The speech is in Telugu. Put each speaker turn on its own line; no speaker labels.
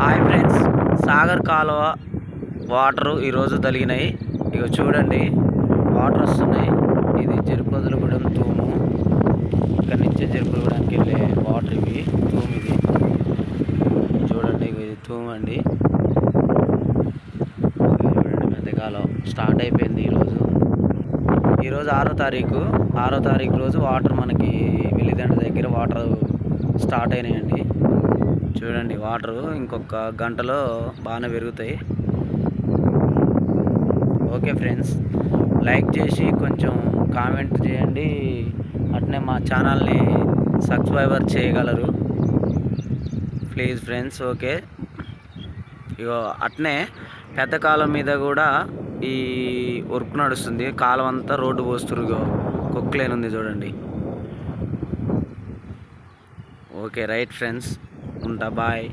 Hi friends. సాగర్ కాలువ వాటరు ఈరోజు తలిగినాయి. ఇక చూడండి వాటర్ వస్తున్నాయి ఇది చెరుపదులగూడెం తూము. ఇక్కడ నుంచి జరుపుకోవడానికి వెళ్ళే వాటర్ ఇవి తూము ఇది చూడండి ఇది తూము అండి చూడండి మధ్యకాలం స్టార్ట్ అయిపోయింది ఈరోజు ఈరోజు ఆరో తారీఖు. ఆరో తారీఖు రోజు వాటర్ మనకి వెల్లిదండ దగ్గర వాటర్ స్టార్ట్ అయినాయండి. చూడండి వాటర్ ఇంకొక గంటలో బాగానే పెరుగుతాయి. ఓకే ఫ్రెండ్స్ లైక్ చేసి కొంచెం కామెంట్ చేయండి. అట్నే మా ఛానల్ని సబ్స్క్రైబర్ చేయగలరు. Please friends okay. ఇగో అట్నే పెద్ద కాలం మీద కూడా ఈ వర్క్ నడుస్తుంది. కాలం అంతా రోడ్డు పోస్తురుగో ఇగో ఉంది చూడండి. Okay right friends. ఉంటా బాయ్